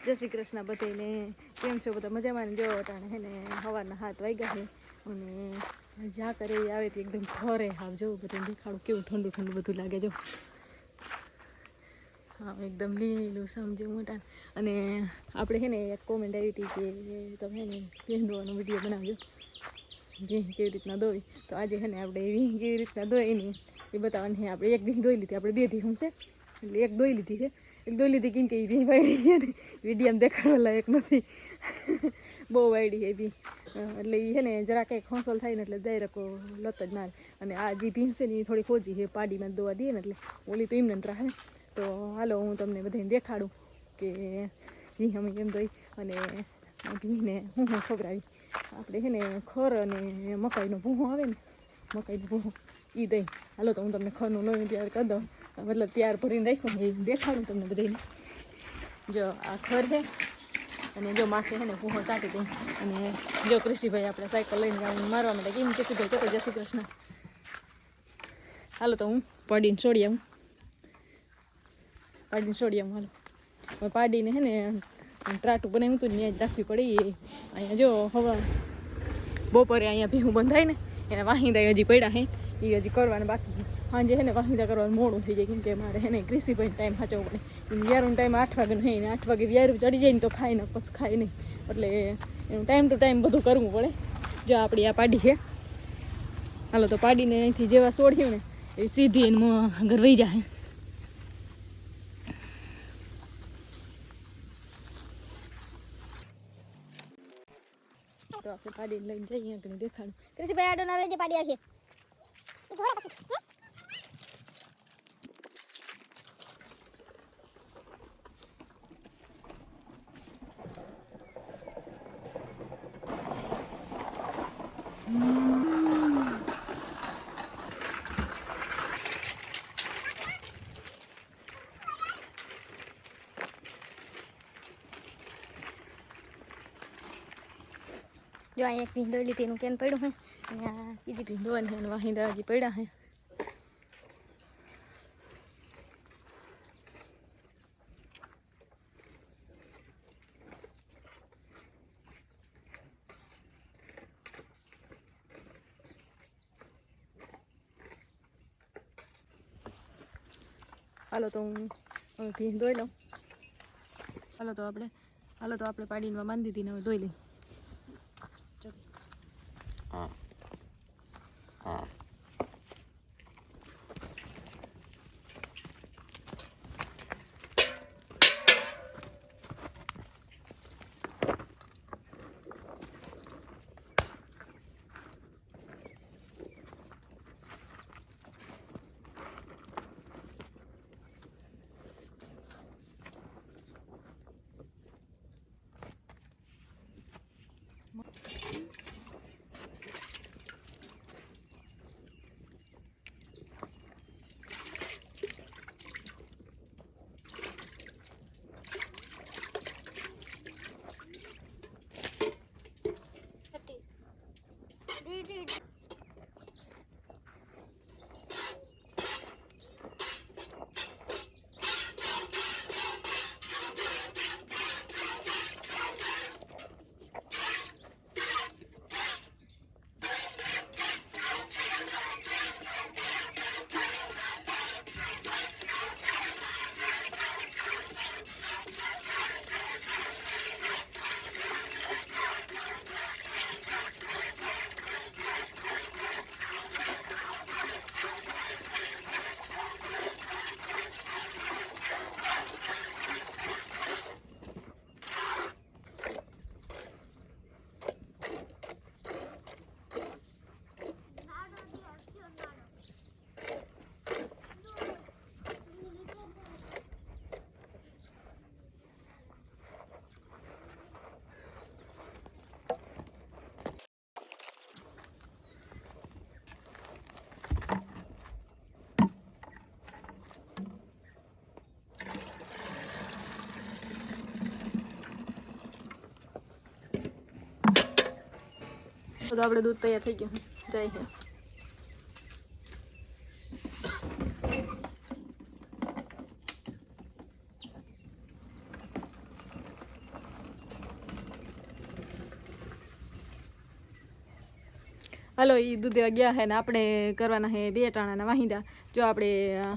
જય શ્રી કૃષ્ણ બધાને કેમ છો બધા? મજામાં ને? જોવો તાણે હે ને સવારના હાથ વાગ્યા છે અને જ્યાં કરે એ આવે તે એકદમ ફરે હાવ. જોવું બધું દેખાડું કેવું ઠંડુ ઠંડુ બધું લાગે. જો. હા એકદમ લીલું સમજે મોટા અને આપણે છે ને એક કોમેન્ટ આવી હતી કે તમે ને ભેંદવાનો વીડિયો બનાવજો ભેં કેવી રીતના દોઈ તો આજે છે ને આપણે એવી કેવી રીતના દોઈ ને એ બતાવવાની આપણે એક ભેં દોઈ લીધી. આપણે બે ભેં છે. એટલે એક દોઈ લીધી છે. દોઈ લીધી કેમ કે એ ભેં વાયડી છે ને વિડીયામાં દેખાડવા લાયક નથી. બહુ વાયડી એ ભી. એટલે એ છે ને જરા કંઈક હોંસલ થાય ને એટલે ડાયરેક્ટ લત જ મારે. અને આ જે ભીંસે ને એ થોડી ખોજી છે પાડીમાં દોવા દઈએ ને એટલે ઓલી તો એમને રાહે તો હાલો હું તમને બધાને દેખાડું કે ભી અમે કેમ દઈ અને ભીને હું હું ખબરાવી આપણે છે ને ખર અને મકાઈનો ભૂહો આવે ને, મકાઈનો ભૂહો એ દઈ. હાલો તો હું તમને ખરનું લોહી તૈયાર કરી દઉં. મતલબ તૈયાર ભરીને રાખ્યું એ દેખાડું તમને બધાને જો આ ખર છે અને જો માથે છે ને પૂહો ચાટી દઈ અને જો કૃષિભાઈ આપણે સાયકલ લઈને આવીને મારવા માટે કેમ કૃષિભાઈ કહેતો જય શ્રી કૃષ્ણ. હાલો તો હું પાડીને છોડી આવું. પાડીને છોડી આવું, હાલો. પાડીને છે ને ટ્રાટું બનાવ્યું હતું ને જ રાખવી પડી અહીંયા જો હવા બપોરે અહીંયા ભીહું બંધાય ને, એને વાહિંદા હજી પડ્યા હે એ હજી કરવાને બાકી. સાંજે છે ને વાહિંદા કરવાનું મોડું થઈ જાય, કેમ કે મારે એને ને કૃષિભાઈ ટાઈમ સાચવો પડે. વ્યારું ટાઈમ આઠ વાગ્યાનો નહીં ને આઠ વાગે વ્યારું ચડી જાય ને તો ખાય ને પછી ખાય નહીં. એટલે એનું ટાઈમ ટુ ટાઈમ બધું કરવું પડે. જો આપણી આ પાડી છે હાલો તો પાડીને અહીંથી જેવા સોડ્યું ને, એ સીધી એનું ઘર વહી જાય. તો પાડીને લઈને જઈએ આગળ દેખાડું. કૃષિભાઈ આડો ના રેજે પાડી આવશે. જો અહીંયા એક ભીંડો લીધી એનું કેન પડ્યું હે અહીંયા બીજી ભીંડો અને એનું વાહિંદા હજી પડ્યા હે હાલો તો હું હવે ભીંડ ધોઈ લઉં હાલો તો આપણે હાલો તો આપણે પાડીને બાંધી દીધી ને હવે ધોઈ લઈ તો આપણે દૂધ તૈયાર થઈ ગયું જય હિન્દ હાલો એ દૂધે ગયા હે ને આપણે કરવાના હે બે ટાણાના વાહિંદા. જો આપણે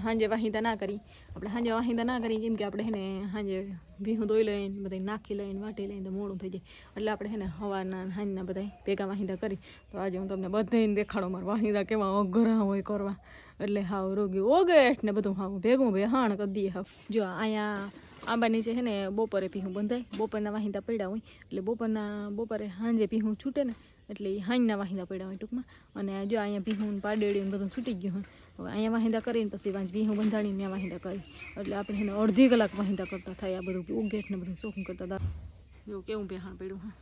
હાંજે વાહિંદા ના કરી. આપણે સાંજે વાહિંદા ના કરી, કેમ કે આપણે હેને સાંજે ભીહું ધોઈ લઈને બધા નાખી લઈને, વાટી લઈને, તો મોડું થઈ જાય. એટલે આપણે હેને હવાના સાંજના બધા ભેગા વાહિંદા કરી. તો આજે હું તમને બધાને દેખાડો, મારા વાહિંદા કેવા અઘરા હોય કરવા. એટલે હાવ રોગી ઓગેટ ને બધું હાવ ભેગું ભે હાણ કરી દઈએ હાવ. જો અહીંયા આંબા નીચે છે ને બપોરે પીહું બંધાય. બપોરના વાહિંદા પડ્યા હોય. એટલે બપોરના, બપોરે સાંજે પીહું છૂટે ને એટલે એ હાંજના વાહિંદા પડ્યા હોય ટૂંકમાં. અને જો અહીંયા ભીહું પાડેડી બધું છૂટી ગયું હોય, હવે અહીંયા વાહિંદા કરીને પછી પીહું બંધાડીને ત્યાં વાહિંદા કરી. એટલે આપણે એને અડધી કલાક વાહિંદા કરતા થાય આ બધું ઉગેટને બધું શોખું કરતા હતા. જો કેવું બેહાણ પડ્યું, હા?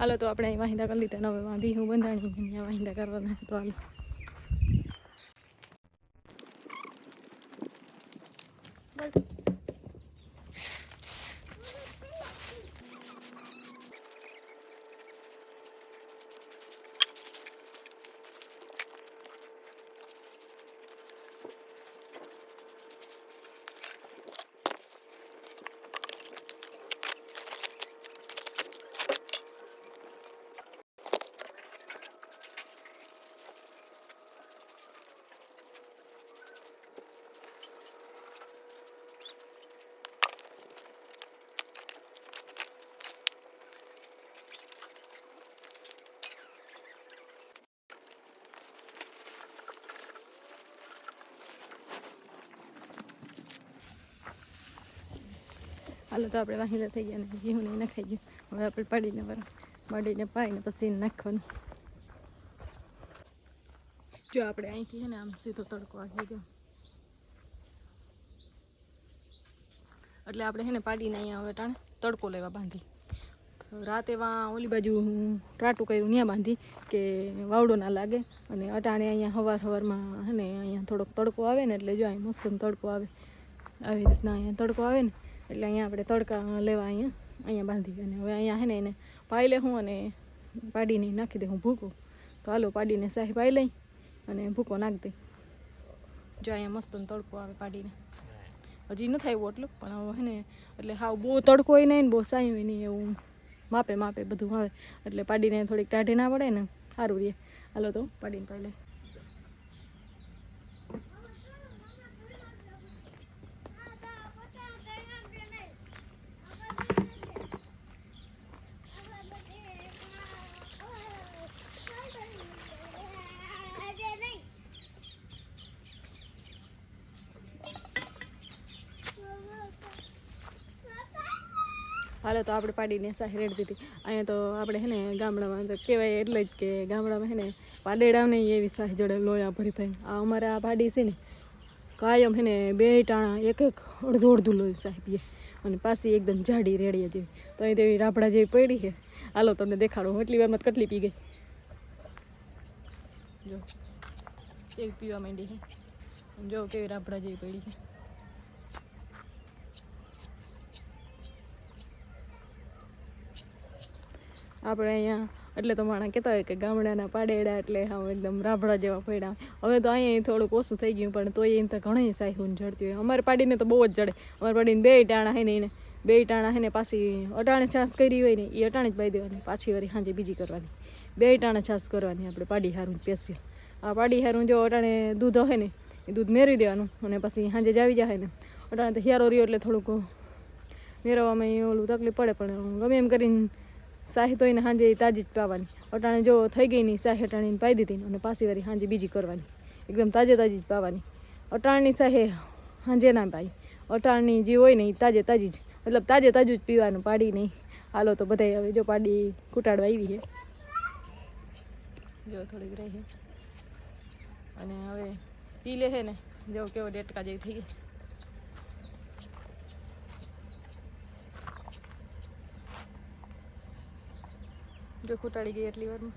હાલો તો આપણે અહીં વાહિંદા કરી લીધા. હવે વાંધી ભીહું બંધાણી અહીંયા વાહિંદા કરવાના. તો હાલો. હાલો તો આપણે વાહિંદા થઈ ગયા ને ભીહું નહીં નખાઈ ગયું. હવે આપણે પાડીને બરાબર પાડીને પાડીને પછી નાખવાનું. જો આપણે અહીંથી છે ને આમ સીધો તડકો આવી જો એટલે આપણે છે ને પાડીને અહીંયા હવે ટાણે તડકો લેવા બાંધી. રાતે વાં ઓલી બાજુ ટાટું કર્યું ત્યાં બાંધી કે વાવડો ના લાગે. અને અટાણે અહીંયા હવાર હવારમાં છે ને અહીંયા થોડોક તડકો આવે ને એટલે જો અહીં મસ્ત તડકો આવે. આવી રીતના અહીંયા તડકો આવે ને એટલે અહીંયા આપણે તડકા લેવા અહીંયા અહીંયા બાંધી અને હવે અહીંયા છે એને પાઈ લે હું અને પાડીને નાખી દે હું ભૂકો. તો હાલો પાડીને સાહી પાઈ લઈ અને ભૂકો નાખી દઈ જો અહીંયા મસ્ત તડકો આવે પાડીને. હજી ન થાય એટલું પણ હવે છે ને એટલે હાવ બહુ તડકો હોય નહીં ને બહુ સાયું હોય નહીં એવું માપે માપે બધું આવે. એટલે પાડીને થોડીક ટાઢી ના પડે ને સારું રહે. હાલો તો પાડીને પાઈ લઈ. હાલો તો આપણે પાડીને સાહી રેડી દીધી. અહીંયા તો આપણે હે ને ગામડામાં તો કહેવાય એટલે જ કે ગામડામાં હે ને પાડેડાને એવી સાહી જોડે લોયા ભરી ભાઈ આ અમારે આ પાડી છે ને, કાયમ હે ને બે ટાણા, એક એક અડધું અડધું લોહી સાહેબ પીએ અને પાછી એકદમ જાડી રેડી જેવી તો અહીં તેવી રાબડા જેવી પડી છે. હાલો તમને દેખાડો એટલી વારમાં કટલી કેટલી પી ગઈ. જો, એક પીવા માંડી છે. જો કેવી રાબડા જેવી પડી છે. આપણે અહીંયા, એટલે તો માણસ કહેતા હોય કે ગામડાના પાડેડા એટલે હા એકદમ રાભડા જેવા પડ્યા. હવે તો અહીંયા થોડુંક ઓછું થઈ ગયું, પણ તોય એમ તો ઘણી સાહેબ જડતી હોય. અમારે પાડીને તો બહુ જ જડે. અમારે પાડીને બે ટાણા હે ને એને. બે ટાણા હે ને પાછી અટાણે છાસ કરી હોય ને એ અટાણે જ પાઈ દેવાની. પાછી વળી સાંજે બીજી કરવાની. બે ટાણા છાસ કરવાની આપણે પાડી હારું પેસીએ આ પાડી હારું જો અટાણે દૂધ હોય ને, એ દૂધ મેળવી દેવાનું અને પછી સાંજે જાવી જાય ને. અટાણે તો હિયારો રહ્યો એટલે થોડુંક મેળવવામાં ઓલું તકલીફ પડે, પણ ગમે એમ કરીને સાહી તો એને સાંજે તાજી જ પાવાની. અટાણે જો થઈ ગઈ નહીં સાહી અટાણીને પાઈ દીધી અને પાછી વારી સાંજે બીજી કરવાની. એકદમ તાજે તાજી જ પાવાની. અટાણની સાહે સાંજે ના પાઈ. અટાણની જે હોય ને તાજે તાજી જ. મતલબ તાજે તાજું જ પીવાનું, પાડી નહીં. હાલો તો બધાય હવે જો પાડી કુટાડવા આવી છે. જો થોડીક રહી અને હવે પી લે છે ને. જો કેવો ડેટકા જેવી થઈ ગઈ. જો ખૂટાડી ગઈ એટલી વારમાં.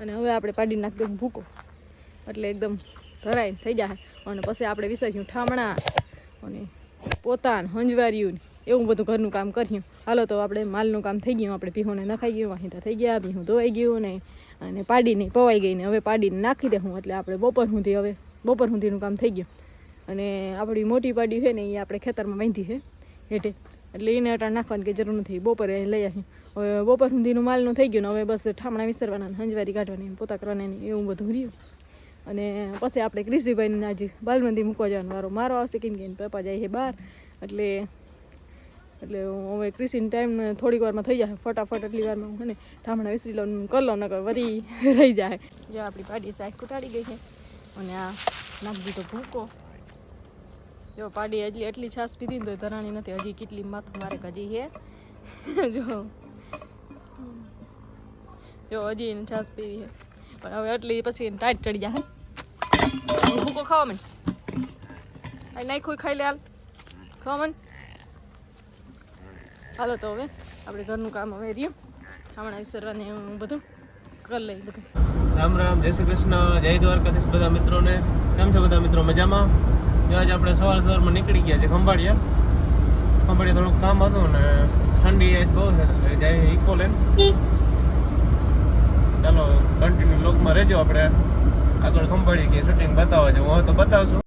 અને હવે આપણે પાડી નાખી દઉં ભૂકો. એટલે એકદમ ધરાય થઈ જાય અને પછી આપણે વિસર્યું ઠામણા અને પોતાન હંજવાર્યું એવું બધું ઘરનું કામ કર્યું. હાલો તો આપણે માલનું કામ થઈ ગયું. આપણે પીહોને નખાઈ ગયું વાહિંદા થઈ ગયા પીહું ધોવાઈ ગયું ને, અને પાડીને પવાઈ ગઈ ને હવે પાડીને નાખી દે હું. એટલે આપણે બપોર સુધી હવે બપોર સુધીનું કામ થઈ ગયું. અને આપણી મોટી પાડી છે ને, એ આપણે ખેતરમાં બાંધી છે. હેઠે. એટલે એને અટાણ નાખવાની કે જરૂર નથી. બપોરે લઈ આવી હવે બપોર સુધીનું માલનું થઈ ગયું ને હવે બસ ઠામણા વિસરવાના હંજવારી કાઢવાની પોતા કરવાની એવું બધું રહ્યું. અને પછી આપણે ક્રિષિભાઈને આજે બાલમંદી મૂકવા જવાનો વારો. મારો આવશે કેમ કે પપ્પા જાય છે બહાર. એટલે એટલે હવે ક્રિષિનો ટાઈમ થોડીક વારમાં થઈ જાય. ફટાફટ એટલી વારમાં હું ને ઠામણા વિસરી લઉં કરી લઉં, નકર વરી રહી જાય. જો આપણી પાડી સાહેબ કુટાડી ગઈ છે. અને આ નાખી દીધો ભૂકો. જો પાડી હજી એટલી છાશ પીધી ને તો ધરાણી નથી. હજી કેટલી માથું મારે હજી હે? જો. જો હજી એને છાશ પીવી છે પણ હવે એટલી પછી ટાઈટ ચડી જાય ભૂકો ખાવા મને નાખ્યું ખાઈ લે હાલ. ખાવા મને હાલો તો હવે આપણે ઘરનું કામ હવે રહ્યું. ખામણા વિસરવાને હું બધું કરી લઈ બધું. રામ રામ, જય શ્રી કૃષ્ણ, જય દ્વારકાધીશ બધા મિત્રોને. કેમ છે બધા મિત્રો? મજામાં? જો આજે આપણે સવાર સવારમાં નીકળી ગયા છે ખંભાળિયા. ખંભાળિયા થોડુંક કામ હતું ને ઠંડી આજ બહુ છે જાય ઇકો લેન ચાલો કન્ટિન્યુ લોકમાં રહેજો આપણે. આગળ ખંભાળી કે શૂટિંગ બતાવવા છે હું તો બતાવશું.